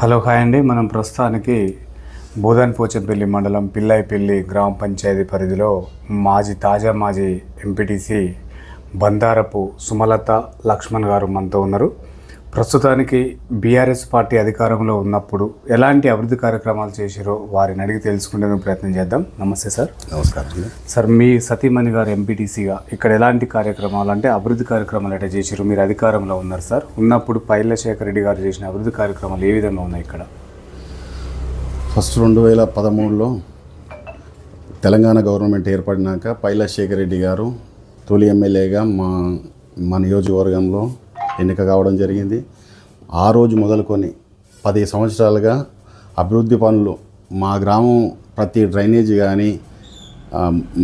Hello hi అండి. మనం ప్రస్తుతానికి బోధన్పోచంపల్లి మండలం పిల్లాయిపల్లి గ్రామ పంచాయతీ పరిధిలో మాజీ తాజా మాజీ ఎంపీటీసీ బందారపు సుమలత లక్ష్మణ్ గారు మనతో ఉన్నారు. ప్రస్తుతానికి బీఆర్ఎస్ పార్టీ అధికారంలో ఉన్నప్పుడు ఎలాంటి అభివృద్ధి కార్యక్రమాలు చేశారో వారిని అడిగి తెలుసుకునేందుకు ప్రయత్నం చేద్దాం. నమస్తే సార్. నమస్కారం సార్ మీ సతీమణి గారు ఎంపీటీసీగా ఇక్కడ ఎలాంటి కార్యక్రమాలు అంటే అభివృద్ధి కార్యక్రమాలు ఎట్లా చేశారు? మీరు అధికారంలో ఉన్నారు సార్. ఉన్నప్పుడు పైలశేఖర్ రెడ్డి గారు చేసిన అభివృద్ధి కార్యక్రమాలు ఏ విధంగా ఉన్నాయి ఇక్కడ? ఫస్ట్ రెండు వేల పదమూడులో తెలంగాణ గవర్నమెంట్ ఏర్పడినాక పైలశేఖర్ రెడ్డి గారు తొలి ఎమ్మెల్యేగా మా మా నియోజకవర్గంలో ఎన్నిక కావడం జరిగింది. ఆ రోజు మొదలుకొని పది సంవత్సరాలుగా అభివృద్ధి పనులు మా గ్రామం ప్రతి డ్రైనేజ్ కానీ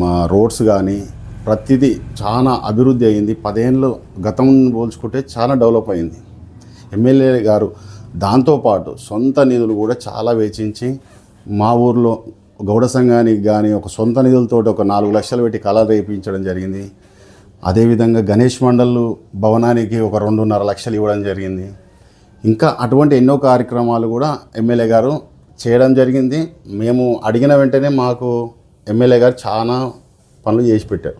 మా రోడ్స్ కానీ ప్రతిదీ చాలా అభివృద్ధి అయింది. పదేళ్ళు గతం పోల్చుకుంటే చాలా డెవలప్ అయింది. ఎమ్మెల్యే గారు దాంతోపాటు సొంత నిధులు కూడా చాలా వెచ్చించి మా ఊర్లో గౌడ సంఘానికి కానీ ఒక సొంత నిధులతో ఒక నాలుగు లక్షలు పెట్టి కలర్ వేయించడం జరిగింది. అదేవిధంగా గణేష్ మండల్ భవనానికి ఒక రెండున్నర లక్షలు ఇవ్వడం జరిగింది. ఇంకా అటువంటి ఎన్నో కార్యక్రమాలు కూడా ఎమ్మెల్యే గారు చేయడం జరిగింది. మేము అడిగిన వెంటనే మాకు ఎమ్మెల్యే గారు చాలా పనులు చేసి పెట్టారు.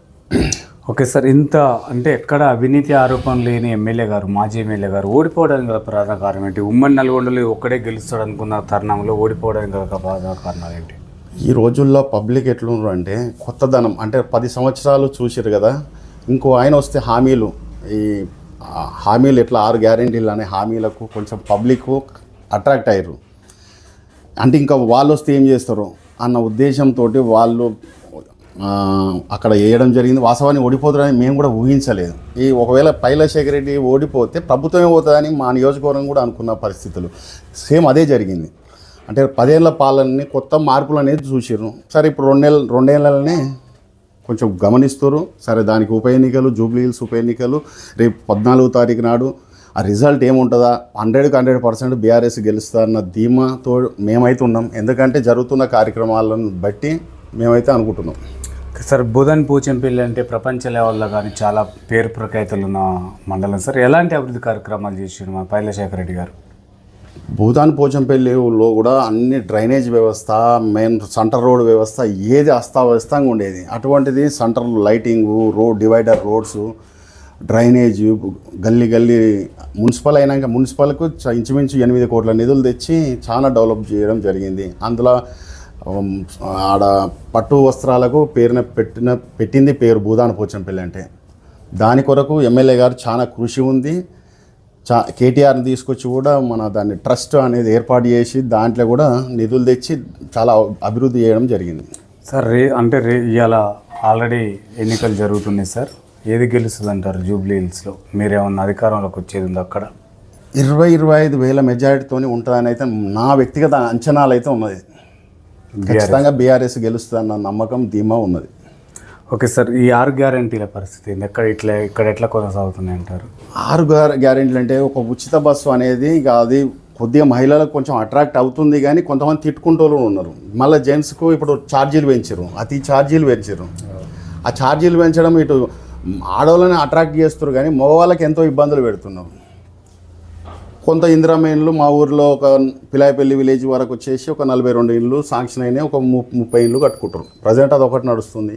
ఓకే సార్ ఇంత అంటే ఎక్కడ అవినీతి ఆరోపణ లేని ఎమ్మెల్యే గారు మాజీ ఎమ్మెల్యే గారు ఓడిపోవడానికి గల ప్రధాన కారణం ఏంటి? ఉమ్మడి నల్గొండలో ఒక్కడే గెలుస్తాడు అనుకున్న తరుణంలో ఓడిపోవడానికి గల ప్రధాన కారణాలు ఏంటి? ఈ రోజుల్లో పబ్లిక్ ఎట్లున్నారు అంటే కొత్తదనం అంటే పది సంవత్సరాలు చూసిరు కదా ఇంకో ఆయన వస్తే హామీలు. ఈ హామీలు ఎట్లా ఆరు గ్యారెంటీలు అనే హామీలకు కొంచెం పబ్లిక్ అట్రాక్ట్ అయ్యారు. అంటే ఇంకా వాళ్ళు వస్తే ఏం చేస్తారు? అన్న ఉద్దేశంతో వాళ్ళు అక్కడ వేయడం జరిగింది. వాస్తవాన్ని ఓడిపోతారని మేము కూడా ఊహించలేదు. ఈ ఒకవేళ పైలశేఖర రెడ్డి ఓడిపోతే ప్రభుత్వమే పోతుందని మా నియోజకవర్గం కూడా అనుకున్న పరిస్థితులు. సేమ్ అదే జరిగింది. అంటే పదేళ్ళ పాలనని కొత్త మార్పులు అనేది చూసారు సరే ఇప్పుడు రెండేళ్ళ రెండేళ్ళనే కొంచెం గమనిస్తారు సరే దానికి ఉప ఎన్నికలు జూబ్లీ హిల్స్ ఉప ఎన్నికలు రేపు పద్నాలుగో తారీఖు నాడు ఆ రిజల్ట్ ఏముంటుందా? హండ్రెడ్కి హండ్రెడ్ పర్సెంట్ బీఆర్ఎస్ గెలుస్తారన్న ధీమాతో మేమైతే ఉన్నాం. ఎందుకంటే జరుగుతున్న కార్యక్రమాలను బట్టి మేమైతే అనుకుంటున్నాం. సార్ బుధన్ పూచెంపల్లి అంటే ప్రపంచ లెవెల్లో కానీ చాలా పేరు ప్రఖ్యాతలు ఉన్న మండలం సార్. ఎలాంటి అభివృద్ధి కార్యక్రమాలు చేసిన మా పైలశేఖర్ రెడ్డి గారు? భూతాన్ పోచంపల్లిలో కూడా అన్ని డ్రైనేజ్ వ్యవస్థ మెయిన్ సెంటర్ రోడ్ వ్యవస్థ ఏది అస్తావ్యస్తంగా ఉండేది. అటువంటిది centre lighting road divider roads drainage గల్లీ గల్లీ మున్సిపల్ అయినాక మున్సిపల్కు చ- ఇంచుమించు ఎనిమిది కోట్ల నిధులు తెచ్చి చాలా డెవలప్ చేయడం జరిగింది. అందులో ఆడ పట్టు వస్త్రాలకు పేరున పెట్టిన పెట్టింది పేరు భూదాన పోచంపల్లి అంటే. దాని కొరకు ఎమ్మెల్యే గారు చాలా కృషి ఉంది. చా కేటీఆర్ని తీసుకొచ్చి కూడా మన దాన్ని ట్రస్ట్ అనేది ఏర్పాటు చేసి దాంట్లో కూడా నిధులు తెచ్చి చాలా అభివృద్ధి చేయడం జరిగింది. సార్ రే అంటే రే ఇవాళ ఆల్రెడీ ఎన్నికలు జరుగుతున్నాయి సార్. ఏది గెలుస్తుంది అంటారు జూబ్లీ హిల్స్లో? మీరేమన్నా అధికారంలోకి వచ్చేది ఉంది అక్కడ? ఇరవై ఇరవై ఐదు వేల మెజారిటీతోని ఉంటుందని అయితే నా వ్యక్తిగత అంచనాలు అయితే ఉన్నది. ఖచ్చితంగా బీఆర్ఎస్ గెలుస్తుందన్న నమ్మకం ధీమా ఉన్నది. ఓకే సార్ ఈ ఆరు గ్యారంటీల పరిస్థితి ఎక్కడ ఇట్లా ఇక్కడ ఎట్లా కొనసాగుతున్నాయి అంటారు? ఆరు గ్యారంటీలు గ్యారెంటీలు అంటే ఒక ఉచిత బస్సు అనేది ఇక అది కొద్దిగా మహిళలకు కొంచెం అట్రాక్ట్ అవుతుంది కానీ కొంతమంది తిట్టుకుంటూ ఉన్నారు. మళ్ళీ జెంట్స్కు ఇప్పుడు ఛార్జీలు పెంచారు అతి ఛార్జీలు పెంచారు ఆ ఛార్జీలు పెంచడం ఇటు ఆడవాళ్ళని అట్రాక్ట్ చేస్తారు కానీ మగవాళ్ళకి ఎంతో ఇబ్బందులు పెడుతున్నారు. కొంత ఇందిరామ మా ఊర్లో ఒక పిలాయపల్లి విలేజ్ వరకు వచ్చేసి ఒక నలభై రెండు ఇళ్ళు శాంక్షన్ అయినాయి ఒక ము ముప్పై ఇళ్ళు కట్టుకుంటారు ప్రజెంట్ అది ఒకటి నడుస్తుంది.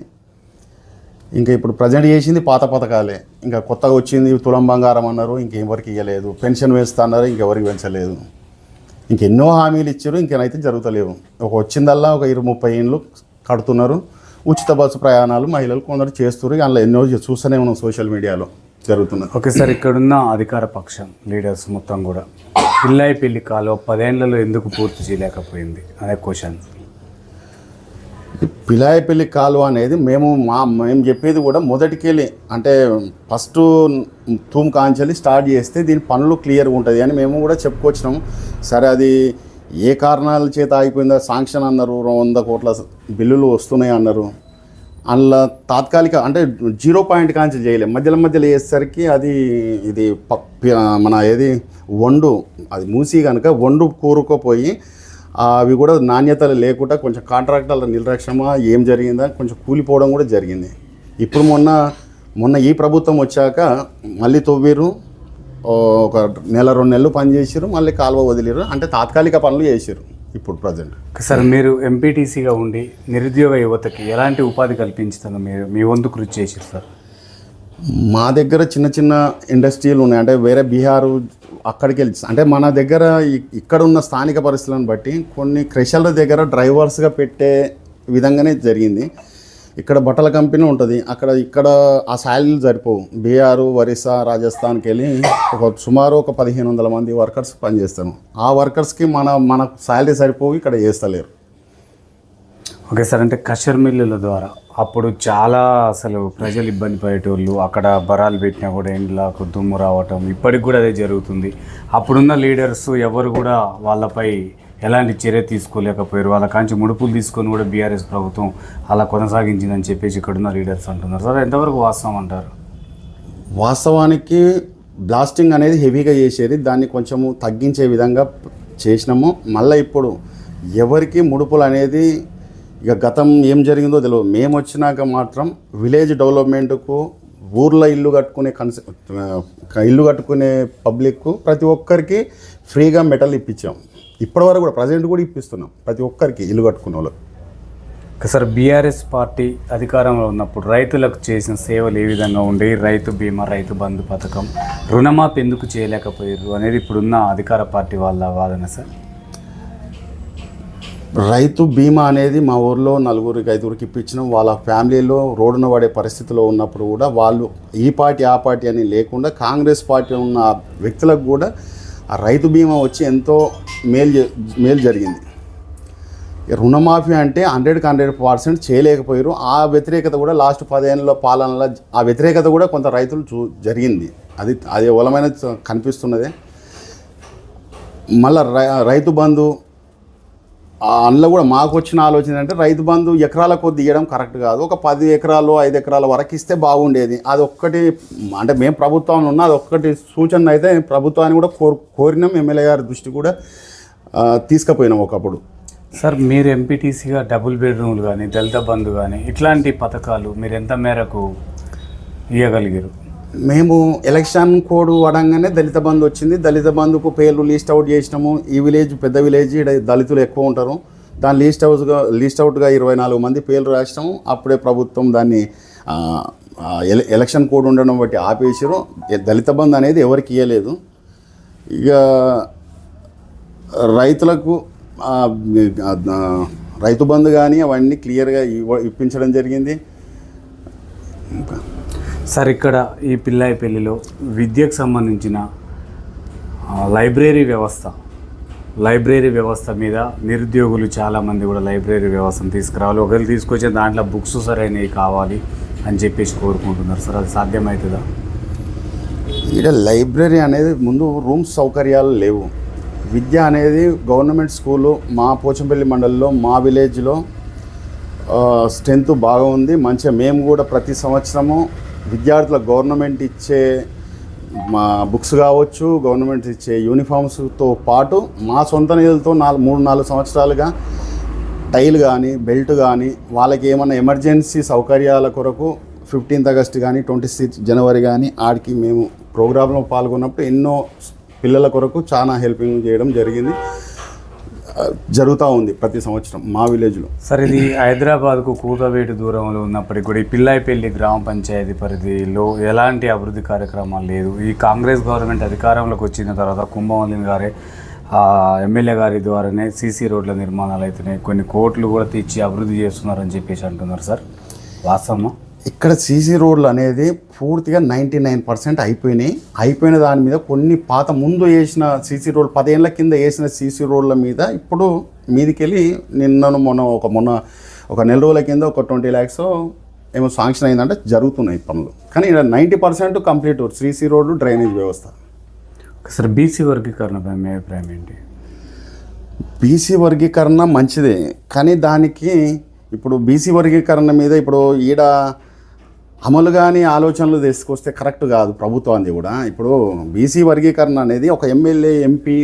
ఇంకా ఇప్పుడు ప్రజెంట్ చేసింది పాత పథకాలే. ఇంకా కొత్తగా వచ్చింది తులం బంగారం అన్నారు ఇంకెవరికి ఇవ్వలేదు పెన్షన్ వేస్తా అన్నారు ఇంకెవరికి పెంచలేదు. ఇంకెన్నో హామీలు ఇచ్చారు ఇంకేనైతే జరుగుతలేవు. ఒక వచ్చిందల్లా ఒక ఇరవై ముప్పై ఏళ్ళు కడుతున్నారు. ఉచిత బస్సు ప్రయాణాలు మహిళలు కొందరు చేస్తున్నారు అందులో ఎన్నో చూస్తూనే ఉన్నాం సోషల్ మీడియాలో జరుగుతున్నది. ఓకే సార్ ఇక్కడున్న అధికార పక్షం లీడర్స్ మొత్తం కూడా. పిల్లాయి పెళ్ళి కాలువ పదేళ్ళలో ఎందుకు పూర్తి చేయలేకపోయింది? అనే క్వశ్చన్. పిలాయపల్లి కాలువ అనేది మేము మా మేము చెప్పేది కూడా మొదటికెళ్ళి అంటే ఫస్ట్ తూమ్ కాంచెల్లి స్టార్ట్ చేస్తే దీని పనులు క్లియర్గా ఉంటుంది అని మేము కూడా చెప్పుకొచ్చినాం సరే అది ఏ కారణాల చేత ఆగిపోయిందో శాంక్షన్ అన్నారు వంద కోట్ల బిల్లులు వస్తున్నాయి అన్నారు. అందులో తాత్కాలిక అంటే జీరో పాయింట్ కాంచెల్ చేయలేం. మధ్యలో మధ్యలో వేసేసరికి అది ఇది మన ఏది వండు అది మూసి కనుక వండు కూరుకుపోయి అవి కూడా నాణ్యతలు లేకుండా కొంచెం కాంట్రాక్టర్ల నిర్లక్ష్యమా ఏం జరిగిందా కొంచెం కూలిపోవడం కూడా జరిగింది. ఇప్పుడు మొన్న మొన్న ఈ ప్రభుత్వం వచ్చాక మళ్ళీ తవ్వేరు ఒక నెల రెండు నెలలు పనిచేసారు మళ్ళీ కాలువ వదిలేరు అంటే తాత్కాలిక పనులు చేసారు ఇప్పుడు ప్రజెంట్. సార్ మీరు ఎంపీటీసీగా ఉండి నిరుద్యోగ యువతకి ఎలాంటి ఉపాధి కల్పించుతారో మీరు మీ వంతు కృషి చేశారు సార్. మా దగ్గర చిన్న చిన్న ఇండస్ట్రీలు ఉన్నాయి. అంటే వేరే బీహారు అక్కడికి వెళ్ళి అంటే మన దగ్గర ఇక్కడ ఉన్న స్థానిక పరిస్థితులను బట్టి కొన్ని క్రెషర్ల దగ్గర డ్రైవర్స్గా పెట్టే విధంగానే జరిగింది. ఇక్కడ బట్టల కంపెనీ ఉంటుంది. అక్కడ ఇక్కడ ఆ శాలరీలు సరిపోవు. బీహారు ఒరిస్సా రాజస్థాన్కి వెళ్ళి ఒక సుమారు ఒక పదిహేను వందల మంది వర్కర్స్ పనిచేస్తాను ఆ వర్కర్స్కి మన మన శాలరీ సరిపోవు ఇక్కడ చేస్తలేరు. ఓకే సార్ అంటే కషర్ మిల్లుల ద్వారా. అప్పుడు చాలా అసలు ప్రజలు ఇబ్బంది పడేటోళ్ళు అక్కడ బరాలు పెట్టినా కూడా ఎండ్లకు దుమ్ము రావటం ఇప్పటికి కూడా అదే జరుగుతుంది. అప్పుడున్న లీడర్స్ ఎవరు కూడా వాళ్ళపై ఎలాంటి చర్య తీసుకోలేకపోయారు. వాళ్ళ కాంచి ముడుపులు తీసుకొని కూడా బీఆర్ఎస్ ప్రభుత్వం అలా కొనసాగించిందని చెప్పేసి ఇక్కడున్న లీడర్స్ అంటున్నారు. సార్ ఎంతవరకు వాస్తవం అంటారు? వాస్తవానికి బ్లాస్టింగ్ అనేది హెవీగా చేసేది దాన్ని కొంచెము తగ్గించే విధంగా చేసినాము. మళ్ళీ ఇప్పుడు ఎవరికి ముడుపులు అనేది ఇక గతం ఏం జరిగిందో తెలియదు మేము వచ్చినాక మాత్రం విలేజ్ డెవలప్మెంట్కు ఊర్లో ఇల్లు కట్టుకునే కన్స ఇల్లు కట్టుకునే పబ్లిక్కు ప్రతి ఒక్కరికి ఫ్రీగా మెటల్ ఇప్పించాం. ఇప్పటివరకు కూడా ప్రజెంట్ కూడా ఇప్పిస్తున్నాం ప్రతి ఒక్కరికి ఇల్లు కట్టుకునే వాళ్ళు సార్ బీఆర్ఎస్ పార్టీ అధికారంలో ఉన్నప్పుడు రైతులకు చేసిన సేవలు ఏ విధంగా ఉండే? రైతు బీమా రైతు బంధు పథకం రుణమాఫీ ఎందుకు చేయలేకపోయారు అనేది ఇప్పుడున్న అధికార పార్టీ వాళ్ళ వాదన సార్. రైతు బీమా అనేది మా ఊర్లో నలుగురికి ఐదుగురికి ఇప్పించినాం. వాళ్ళ ఫ్యామిలీలో రోడ్డున పడే పరిస్థితిలో ఉన్నప్పుడు కూడా వాళ్ళు ఈ పార్టీ ఆ పార్టీ అని లేకుండా కాంగ్రెస్ పార్టీ ఉన్న వ్యక్తులకు కూడా ఆ రైతు బీమా వచ్చి ఎంతో మేలు జ- మేలు జరిగింది. రుణమాఫీ అంటే హండ్రెడ్కి హండ్రెడ్ పర్సెంట్ చేయలేకపోయారు. ఆ వ్యతిరేకత కూడా లాస్ట్ పదేళ్ళలో పాలనలో ఆ వ్యతిరేకత కూడా కొంత రైతులు చూ జరిగింది. అది అది బలమైన కనిపిస్తున్నదే. మళ్ళీ రై రైతు బంధు అందులో కూడా మాకు వచ్చిన ఆలోచన అంటే రైతు బంధు ఎకరాల కొద్ది ఇవ్వడం కరెక్ట్ కాదు. ఒక పది ఎకరాలు ఐదు ఎకరాల వరకు ఇస్తే బాగుండేది. అది ఒక్కటి అంటే మేము ప్రభుత్వంలో ఉన్న అది ఒక్కటి సూచన అయితే ప్రభుత్వాన్ని కూడా కోరు కోరినాం. ఎమ్మెల్యే గారి దృష్టి కూడా తీసుకుపోయినాం ఒకప్పుడు. సార్ మీరు ఎంపీటీసీగా డబుల్ బెడ్రూమ్లు కానీ దళిత బంధు కానీ ఇట్లాంటి పథకాలు మీరు ఎంత మేరకు ఇవ్వగలిగారు మేము ఎలక్షన్ కోడ్ వడంగానే దళిత బంధు వచ్చింది. దళిత బంధుకు పేర్లు లిస్ట్ అవుట్ చేసినాము. ఈ విలేజ్ పెద్ద విలేజ్ దళితులు ఎక్కువ ఉంటారు. దాని లిస్ట్ అవుట్గా లిస్ట్ అవుట్గా ఇరవై నాలుగు మంది పేర్లు రాసినాము. అప్పుడే ప్రభుత్వం దాన్ని ఎల- ఎలక్షన్ కోడ్ ఉండడం బట్టి ఆపేసారు దళిత బంధు అనేది ఎవరికి ఇవ్వలేదు ఇక రైతులకు రైతు బంధు కానీ అవన్నీ క్లియర్గా ఇవ్వ ఇప్పించడం జరిగింది. సార్ ఇక్కడ ఈ పిల్లాయి పెళ్ళిలో విద్యకు సంబంధించిన లైబ్రరీ వ్యవస్థ లైబ్రరీ వ్యవస్థ మీద నిరుద్యోగులు చాలామంది కూడా లైబ్రరీ వ్యవస్థను తీసుకురావాలి. ఒకవేళ తీసుకొచ్చే దాంట్లో బుక్స్ సరైనవి కావాలి అని చెప్పేసి కోరుకుంటున్నారు. సార్ అది సాధ్యమవుతుందా? ఇక్కడ లైబ్రరీ అనేది ముందు రూమ్స్ సౌకర్యాలు లేవు. విద్య అనేది గవర్నమెంట్ స్కూలు మా పోచంపల్లి మండలంలో మా విలేజ్లో స్ట్రెంత్ బాగా ఉంది. మంచిగా మేము కూడా ప్రతి సంవత్సరము విద్యార్థుల గవర్నమెంట్ ఇచ్చే మా బుక్స్ కావచ్చు గవర్నమెంట్ ఇచ్చే యూనిఫామ్స్తో పాటు మా సొంత నిధులతో నాలుగు మూడు నాలుగు సంవత్సరాలుగా టైల్ కానీ బెల్ట్ కానీ వాళ్ళకి ఏమైనా ఎమర్జెన్సీ సౌకర్యాల కొరకు ఫిఫ్టీన్త్ ఆగస్ట్ కానీ ట్వంటీ సిక్స్ జనవరి కానీ ఆడికి మేము ప్రోగ్రాంలో పాల్గొన్నప్పుడు ఎన్నో పిల్లల కొరకు చాలా హెల్పింగ్ చేయడం జరిగింది. జరుగుతూ ఉంది ప్రతి సంవత్సరం మా విలేజ్లో. సార్ ఇది హైదరాబాద్కు కూతవేటు దూరంలో ఉన్నప్పటికీ కూడా ఈ పిల్లాయిపల్లి గ్రామ పంచాయతీ పరిధిలో ఎలాంటి అభివృద్ధి కార్యక్రమాలు లేదు. ఈ కాంగ్రెస్ గవర్నమెంట్ అధికారంలోకి వచ్చిన తర్వాత కుంభవల్లిని గారే ఎమ్మెల్యే గారి ద్వారానే సీసీ రోడ్ల నిర్మాణాలు అయితేనే కొన్ని కోట్లు కూడా తెచ్చి అభివృద్ధి చేస్తున్నారని చెప్పేసి అంటున్నారు సార్. వాస్తవమా? ఇక్కడ సీసీ రోడ్లు అనేది పూర్తిగా నైంటీ నైన్ పర్సెంట్ అయిపోయినాయి. అయిపోయిన దాని మీద కొన్ని పాత ముందు వేసిన సీసీ రోడ్ పదేళ్ళ కింద వేసిన సీసీ రోడ్ల మీద ఇప్పుడు మీదికెళ్ళి నిన్నను మొన్న ఒక మొన్న ఒక నెల రోజుల కింద ఒక ట్వంటీ ల్యాక్స్ ఏమో శాంక్షన్ అయిందంటే జరుగుతున్నాయి పనులు. కానీ ఇక్కడ నైంటీ పర్సెంట్ కంప్లీట్ సీసీ రోడ్లు డ్రైనేజ్ వ్యవస్థ. సార్ బీసీ వర్గీకరణపై మీ అభిప్రాయం ఏంటి? బీసీ వర్గీకరణ మంచిదే కానీ దానికి ఇప్పుడు బీసీ వర్గీకరణ మీద ఇప్పుడు ఈడ అమలు కానీ ఆలోచనలు తీసుకొస్తే కరెక్ట్ కాదు ప్రభుత్వాన్ని కూడా. ఇప్పుడు బీసీ వర్గీకరణ అనేది ఒక ఎమ్మెల్యే ఎంపీ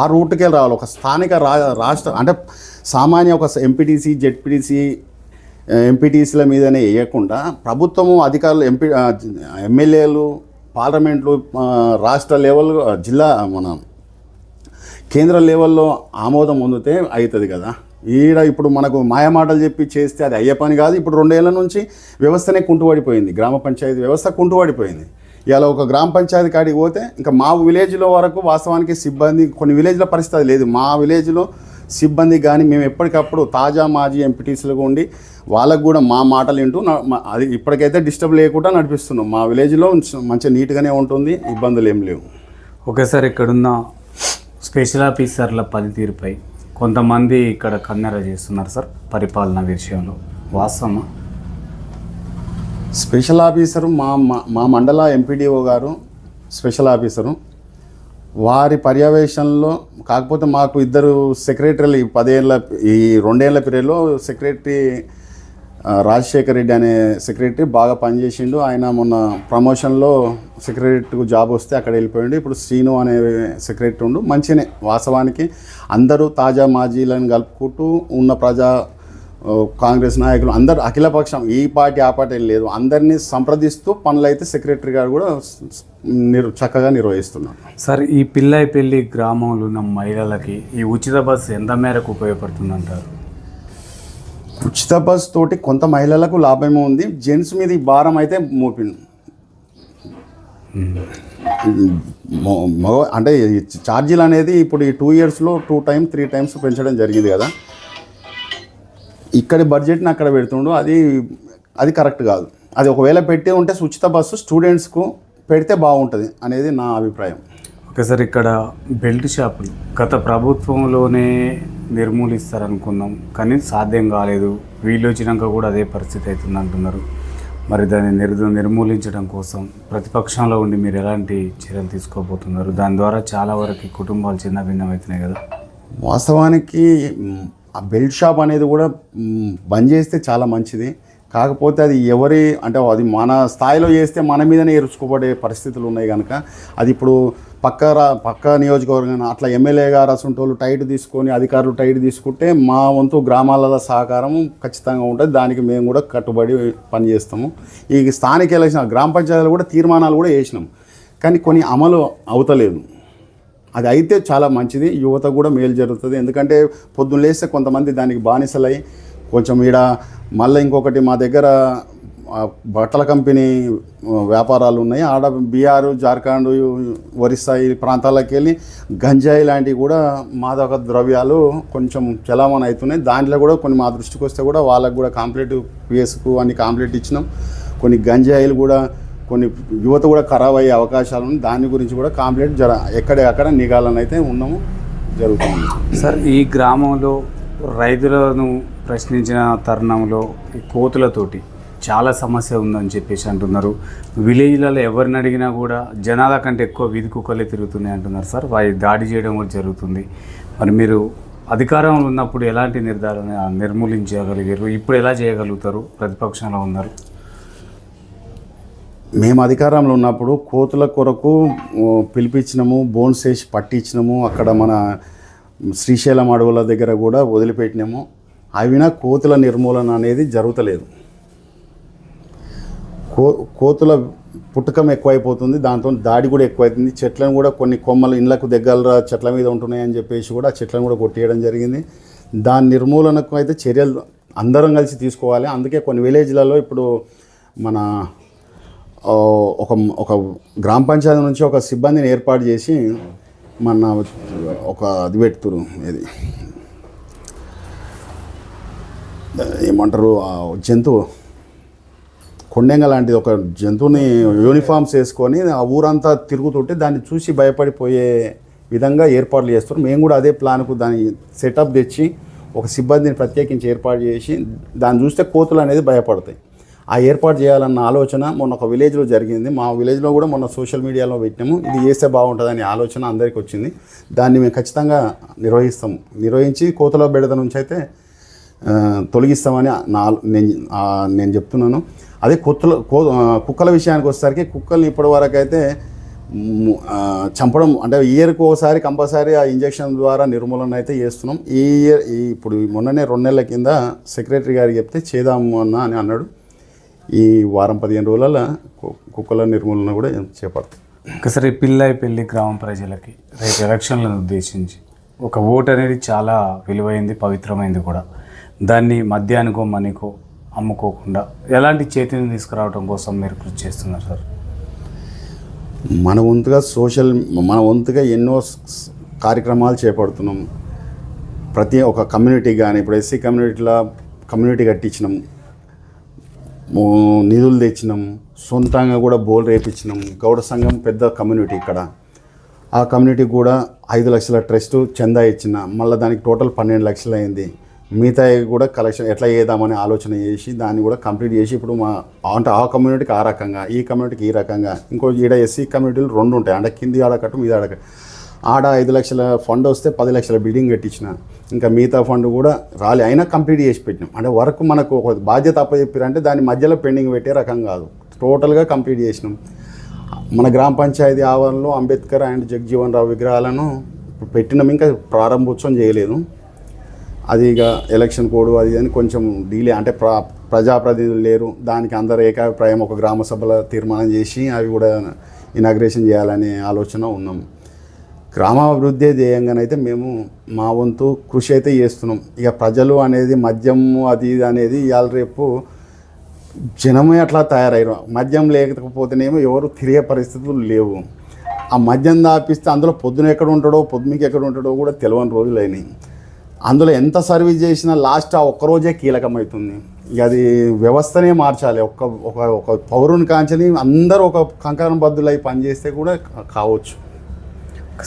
ఆ రూట్కే రావాలి. ఒక స్థానిక రా రాష్ట్ర అంటే సామాన్య ఒక ఎంపీటీసీ జెడ్పీటీసీ ఎంపీటీసీల మీదనే వేయకుండా ప్రభుత్వము అధికారులు ఎంపీ ఎమ్మెల్యేలు పార్లమెంట్లు రాష్ట్ర లెవెల్ జిల్లా మన కేంద్ర లెవెల్లో ఆమోదం పొందితే అవుతుంది కదా. ఈడ ఇప్పుడు మనకు మాయమాటలు చెప్పి చేస్తే అది అయ్యే పని కాదు. ఇప్పుడు రెండేళ్ళ నుంచి వ్యవస్థనే కుంటుపడిపోయింది గ్రామ పంచాయతీ వ్యవస్థ కుంటుపడిపోయింది ఇలా ఒక గ్రామ పంచాయతీ కాడికి పోతే ఇంకా మా విలేజ్లో వరకు వాస్తవానికి సిబ్బంది కొన్ని విలేజ్ల పరిస్థితి లేదు. మా విలేజ్లో సిబ్బంది కానీ మేము ఎప్పటికప్పుడు తాజా మాజీ ఎంపీటీసీలుగా ఉండి వాళ్ళకు కూడా మా మాటలు వింటూ మా- అది ఇప్పటికైతే డిస్టర్బ్ లేకుండా నడిపిస్తున్నాం. మా విలేజ్లో మంచి నీట్గానే ఉంటుంది. ఇబ్బందులు ఏం లేవు. ఓకే సార్ ఇక్కడున్న స్పెషల్ ఆఫీసర్ల పనితీరుపై కొంతమంది ఇక్కడ కన్నెర చేస్తున్నారు సార్ పరిపాలన విషయంలో. వాస్తవమా? స్పెషల్ ఆఫీసరు మా మా- మా మండల ఎంపీడీఓ గారు స్పెషల్ ఆఫీసరు. వారి పర్యవేక్షణలో కాకపోతే మాకు ఇద్దరు సెక్రటరీలు ఈ పదేళ్ళ ఈ రెండేళ్ళ పీరియడ్లో సెక్రటరీ రాజశేఖర్ రెడ్డి అనే సెక్రటరీ బాగా పనిచేసిండు. ఆయన మొన్న ప్రమోషన్లో సెక్రటరీకి జాబ్ వస్తే అక్కడ వెళ్ళిపోయిండు. ఇప్పుడు శ్రీను అనే సెక్రటరీ ఉండు. మంచిగానే వాస్తవానికి. అందరూ తాజా మాజీలను కలుపుకుంటూ ఉన్న ప్రజా కాంగ్రెస్ నాయకులు అందరు అఖిలపక్షం. ఈ పార్టీ ఆ పార్టీ లేదు. అందరినీ సంప్రదిస్తూ పనులైతే సెక్రటరీ గారు కూడా స్- నిర్ చక్కగా నిర్వహిస్తున్నారు. సార్ ఈ పిల్లాయిపల్లి గ్రామంలో ఉన్న మహిళలకి ఈ ఉచిత బస్సు ఎంత మేరకు ఉపయోగపడుతుందంటారు? ఉచిత బస్ తోటి కొంత మహిళలకు లాభమే ఉంది. జెంట్స్ మీద ఈ భారం అయితే మోపింది మగ అంటే ఛార్జీలు అనేది ఇప్పుడు ఈ టూ ఇయర్స్లో టూ టైమ్ త్రీ టైమ్స్ పెంచడం జరిగింది కదా. ఇక్కడి బడ్జెట్ని అక్కడ పెడుతుండు. అది అది కరెక్ట్ కాదు. అది ఒకవేళ పెట్టి ఉంటే ఉచిత బస్సు స్టూడెంట్స్కు పెడితే బాగుంటుంది అనేది నా అభిప్రాయం. ఒకసారి ఇక్కడ బెల్ట్ షాపులు. గత ప్రభుత్వంలోనే నిర్మూలిస్తారనుకున్నాం. కానీ సాధ్యం కాలేదు. వీళ్ళు వచ్చినాక కూడా అదే పరిస్థితి అవుతుంది అంటున్నారు. మరి దాన్ని నిర్ నిర్మూలించడం కోసం ప్రతిపక్షంలో ఉండి మీరు ఎలాంటి చర్యలు తీసుకోబోతున్నారు? దాని ద్వారా చాలా వరకు కుటుంబాలు చిన్న భిన్నమవుతున్నాయి కదా? వాస్తవానికి ఆ బెల్ట్ షాప్ అనేది కూడా బంద్ చేస్తే చాలా మంచిది. కాకపోతే అది ఎవరి అంటే అది మన స్థాయిలో చేస్తే మన మీదనే ఎరుచుకోబడే పరిస్థితులు ఉన్నాయి కనుక అది ఇప్పుడు పక్క రా పక్క నియోజకవర్గం అట్లా ఎమ్మెల్యే గారు అసంటోళ్ళు టైట్ తీసుకొని అధికారులు టైట్ తీసుకుంటే మా వంతు గ్రామాల సహకారం ఖచ్చితంగా ఉంటుంది. దానికి మేము కూడా కట్టుబడి పనిచేస్తాము. ఈ స్థానిక ఎలక్షన్ గ్రామ పంచాయతీలు కూడా తీర్మానాలు కూడా వేసినాము కానీ కొన్ని అమలు అవుతలేదు. అది అయితే చాలా మంచిది. యువత కూడా మేలు జరుగుతుంది. ఎందుకంటే పొద్దున్న లేస్తే కొంతమంది దానికి బానిసలై కొంచెం ఈడ మళ్ళీ ఇంకొకటి మా దగ్గర బట్టల కంపెనీ వ్యాపారాలు ఉన్నాయి. ఆడ బీహార్ జార్ఖండ్ ఒరిస్సా ఈ ప్రాంతాలకు వెళ్ళి గంజాయి లాంటివి కూడా మాదక ద్రవ్యాలు కొంచెం చలామణి అవుతున్నాయి. దాంట్లో కూడా కొన్ని మా దృష్టికి వస్తే కూడా వాళ్ళకు కూడా కాంప్లీట్ కేసుకు అన్ని కాంప్లీట్ ఇచ్చినాం. కొన్ని గంజాయిలు కూడా కొన్ని యువత కూడా ఖరాబ్ అయ్యే అవకాశాలు ఉన్నాయి. దాని గురించి కూడా కాంప్లీట్ జర ఎక్కడెక్కడ నిఘాలను అయితే ఉన్నాము జరుగుతుంది. సార్ ఈ గ్రామంలో రైతులను ప్రశ్నించిన తరుణంలో ఈ కోతులతోటి చాలా సమస్య ఉందని చెప్పేసి అంటున్నారు. విలేజ్లలో ఎవరిని అడిగినా కూడా జనాల కంటే ఎక్కువ వీధి కుక్కలే తిరుగుతున్నాయి అంటున్నారు సార్. వారి దాడి చేయడం కూడా జరుగుతుంది. మరి మీరు అధికారంలో ఉన్నప్పుడు ఎలాంటి నిర్ధారణ నిర్మూలించగలిగారు? ఇప్పుడు ఎలా చేయగలుగుతారు? ప్రతిపక్షంలో ఉన్నారు. మేము అధికారంలో ఉన్నప్పుడు కోతుల కొరకు పిలిపించినము పిలిపించినాము బోన్స్ వేసి పట్టించినాము. అక్కడ మన శ్రీశైలం అడవుల దగ్గర కూడా వదిలిపెట్టినాము. అవినా కోతుల నిర్మూలన అనేది జరుగుతలేదు. కో కోతుల పుట్టకం ఎక్కువైపోతుంది దాంతో దాడి కూడా ఎక్కువైతుంది. చెట్లను కూడా కొన్ని కొమ్మలు ఇండ్లకు దగ్గర చెట్ల మీద ఉంటున్నాయని చెప్పేసి కూడా ఆ చెట్లను కూడా కొట్టేయడం జరిగింది. దాని నిర్మూలనకు అయితే చర్యలు అందరం కలిసి తీసుకోవాలి. అందుకే కొన్ని విలేజ్లలో ఇప్పుడు మన ఒక ఒక గ్రామ పంచాయతీ నుంచి ఒక సిబ్బందిని ఏర్పాటు చేసి మన ఒక అది పెడుతురు ఇది ఏమంటారు జంతువు కొండెంగ లాంటిది ఒక జంతువుని యూనిఫామ్స్ వేసుకొని ఆ ఊరంతా తిరుగుతుంటే దాన్ని చూసి భయపడిపోయే విధంగా ఏర్పాట్లు చేస్తారు. మేము కూడా అదే ప్లాన్కు దాన్ని సెటప్ తెచ్చి ఒక సిబ్బందిని ప్రత్యేకించి ఏర్పాటు చేసి దాన్ని చూస్తే కోతులు అనేది భయపడతాయి. ఆ ఏర్పాటు చేయాలన్న ఆలోచన మొన్న ఒక విలేజ్లో జరిగింది. మా విలేజ్లో కూడా మొన్న సోషల్ మీడియాలో పెట్టినాము ఇది చేస్తే బాగుంటుందనే ఆలోచన అందరికీ వచ్చింది. దాన్ని మేము ఖచ్చితంగా నిర్వహిస్తాము నిర్వహించి కోతలో బెడద నుంచి అయితే తొలగిస్తామని నా నేను నేను చెప్తున్నాను. అదే కుక్కల కో కుక్కల విషయానికి వచ్చేసరికి కుక్కల్ని ఇప్పటి వరకు అయితే చంపడం అంటే ఇయర్కి ఒకసారి కంపల్సరీ ఆ ఇంజక్షన్ ద్వారా నిర్మూలన అయితే చేస్తున్నాం. ఈ ఇయర్ ఈ ఇప్పుడు మొన్ననే రెండు నెలల కింద సెక్రటరీ గారికి చెప్తే చేద్దాము అన్న అని అన్నాడు. ఈ వారం పదిహేను రోజుల కుక్కల నిర్మూలన కూడా చేపడతాం. ఒకసారి పిల్లై పెళ్ళి గ్రామ ప్రజలకి రేపు ఎలక్షన్లను ఉద్దేశించి ఒక ఓటు అనేది చాలా విలువైంది పవిత్రమైంది కూడా. దాన్ని మద్యానికో మనీకో అమ్ముకోకుండా ఎలాంటి చేతిని తీసుకురావడం కోసం మీరు కృషి చేస్తున్నారు సార్? మన వంతుగా సోషల్ మన వంతుగా ఎన్నో కార్యక్రమాలు చేపడుతున్నాం. ప్రతి ఒక్క కమ్యూనిటీ కానీ ఇప్పుడు ఎస్సీ కమ్యూనిటీలో కమ్యూనిటీ కట్టించినాం. నిధులు తెచ్చినాం. సొంతంగా కూడా బోల్ రేపించినాం గౌడ సంఘం పెద్ద కమ్యూనిటీ ఇక్కడ. ఆ కమ్యూనిటీకి కూడా ఐదు లక్షల ట్రస్ట్ చందా ఇచ్చిన. మళ్ళీ దానికి టోటల్ పన్నెండు లక్షలు అయింది మిగతా కూడా కలెక్షన్ ఎట్లా చేద్దామని ఆలోచన చేసి దాన్ని కూడా కంప్లీట్ చేసి ఇప్పుడు మా అంటే ఆ కమ్యూనిటీకి ఆ రకంగా ఈ కమ్యూనిటీకి ఈ రకంగా ఇంకో ఈడ ఎస్సీ కమ్యూనిటీలు రెండు ఉంటాయి. అంటే కింది ఆడకట్టు మీద ఆడక ఆడ ఐదు లక్షల ఫండ్ వస్తే పది లక్షల బిల్డింగ్ కట్టించిన ఇంకా మిగతా ఫండ్ కూడా రాలే. అయినా కంప్లీట్ చేసి పెట్టినాం. అంటే వర్క్ మనకు ఒక బాధ్యత అప్పచెప్పారంటే దాని మధ్యలో పెండింగ్ పెట్టే రకం కాదు. టోటల్గా కంప్లీట్ చేసినాం. మన గ్రామ పంచాయతీ ఆవరణలో అంబేద్కర్ అండ్ జగజీవన్ రావు విగ్రహాలను ఇప్పుడు పెట్టినాం. ఇంకా ప్రారంభోత్సవం చేయలేదు. అది ఇక ఎలక్షన్ కోడ్ అది అని కొంచెం డీలే అంటే ప్ర ప్రజాప్రతినిధులు లేరు. దానికి అందరు ఏకాభిప్రాయం ఒక గ్రామ సభల తీర్మానం చేసి అవి కూడా ఇనాగ్రేషన్ చేయాలనే ఆలోచన ఉన్నాం. గ్రామాభివృద్ధి ధ్యేయంగానైతే మేము మా వంతు కృషి అయితే చేస్తున్నాం. ఇక ప్రజలు అనేది మద్యము అది ఇది అనేది ఇవాళ రేపు జనమే అట్లా తయారయ్యారు. మద్యం లేకపోతేనేమో ఎవరు తిరిగే పరిస్థితులు లేవు. ఆ మద్యం దాపిస్తే అందులో పొద్దున ఎక్కడ ఉంటాడో పొద్దుమికి ఎక్కడ ఉంటాడో కూడా తెలియని రోజులు అయినాయి. అందులో ఎంత సర్వీస్ చేసినా లాస్ట్ ఆ ఒక్కరోజే కీలకమవుతుంది. ఇక అది వ్యవస్థనే మార్చాలి. ఒక్క ఒక ఒక పౌరుని కాంచని అందరూ ఒక కంకణం బద్దులై పనిచేస్తే కూడా కావచ్చు.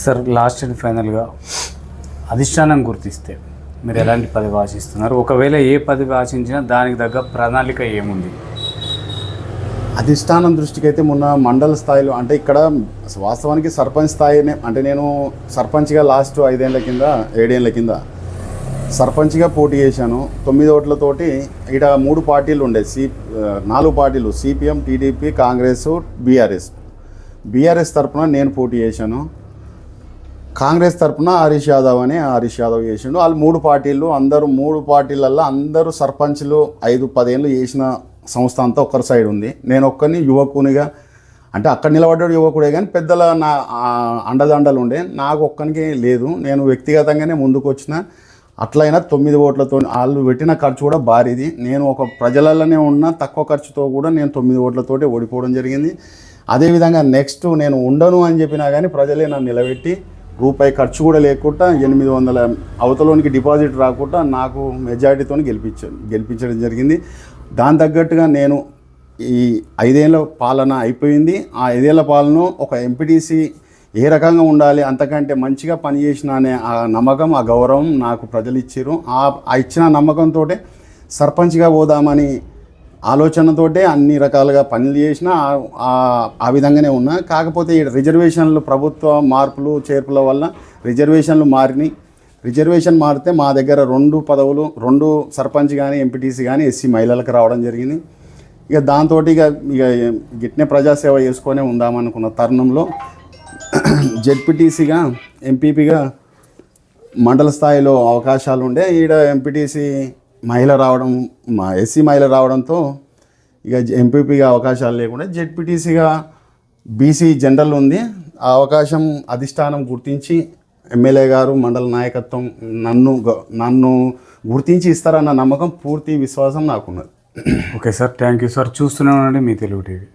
సార్ లాస్ట్ అండ్ ఫైనల్గా అధిష్టానం గుర్తిస్తే మీరు ఎలాంటి పదవి ఆశిస్తున్నారు? ఒకవేళ ఏ పదవి ఆశించినా దానికి తగ్గ ప్రణాళిక ఏముంది? అధిష్టానం దృష్టికి అయితే మొన్న మండల స్థాయిలో అంటే ఇక్కడ వాస్తవానికి సర్పంచ్ స్థాయినే అంటే నేను సర్పంచ్గా లాస్ట్ ఐదేళ్ళ కింద ఏడేళ్ళ కింద సర్పంచ్గా పోటీ చేశాను. తొమ్మిది ఓట్లతోటి ఇక్కడ మూడు పార్టీలు ఉండే. సి నాలుగు పార్టీలు CPM TDP Congress BRS. BRS తరపున నేను పోటీ చేశాను. కాంగ్రెస్ తరపున హరీష్ యాదవ్ అని హరీష్ యాదవ్ చేసిండు. వాళ్ళు మూడు పార్టీలు అందరూ మూడు పార్టీలల్లో అందరూ సర్పంచ్లు ఐదు పదేళ్ళు చేసిన సంస్థ అంతా ఒక్కరి సైడ్ ఉంది. నేను ఒక్కరిని యువకునిగా అంటే అక్కడ నిలబడ్డాడు యువకుడే కానీ పెద్దల నా అండదండలు ఉండే. నాకు ఒక్కనికి లేదు. నేను వ్యక్తిగతంగానే ముందుకు వచ్చిన అట్లయినా తొమ్మిది ఓట్లతో వాళ్ళు పెట్టిన ఖర్చు కూడా భారీది. నేను ఒక ప్రజలలోనే ఉన్న తక్కువ ఖర్చుతో కూడా నేను తొమ్మిది ఓట్లతోటి ఓడిపోవడం జరిగింది. అదేవిధంగా నెక్స్ట్ నేను ఉండను అని చెప్పినా కానీ ప్రజలే నన్ను నిలబెట్టి రూపాయి ఖర్చు కూడా లేకుండా ఎనిమిది వందల అవతలోనికి డిపాజిట్ రాకుండా నాకు మెజారిటీతో గెలిపించాను గెలిపించడం జరిగింది. దాని తగ్గట్టుగా నేను ఈ ఐదేళ్ళ పాలన అయిపోయింది. ఆ ఐదేళ్ళ పాలన ఒక ఎంపీటీసీ ఏ రకంగా ఉండాలి అంతకంటే మంచిగా పనిచేసిన అనే ఆ నమ్మకం ఆ గౌరవం నాకు ప్రజలు ఇచ్చారు ఆ ఇచ్చిన నమ్మకంతో సర్పంచ్గా పోదామని ఆలోచనతోటే అన్ని రకాలుగా పనులు చేసిన ఆ- ఆ విధంగానే ఉన్నా. కాకపోతే ఈ రిజర్వేషన్లు ప్రభుత్వ మార్పులు చేర్పుల వల్ల రిజర్వేషన్లు మారినాయి రిజర్వేషన్ మారితే మా దగ్గర రెండు పదవులు రెండు సర్పంచ్ కానీ ఎంపీటీసీ కానీ ఎస్సీ మహిళలకు రావడం జరిగింది. ఇక దాంతో ఇక ఇక గిట్నే ప్రజాసేవ చేసుకొనే ఉందామనుకున్న తరుణంలో జెడ్పీటీసీగా ఎంపీపీగా మండల స్థాయిలో అవకాశాలు ఉండే. ఈడ ఎంపీటీసీ మహిళ రావడం మా ఎస్సీ మహిళ రావడంతో ఇక ఎంపీపీగా అవకాశాలు లేకుండా జెడ్పీటీసీగా బీసీ జనరల్ ఉంది. ఆ అవకాశం అధిష్టానం గుర్తించి ఎమ్మెల్యే గారు మండల నాయకత్వం నన్ను నన్ను గుర్తించి ఇస్తారన్న నమ్మకం పూర్తి విశ్వాసం నాకున్నది. Okay sir thank you sir. చూస్తూనే ఉండండి మీ తెలుగు టీవీ.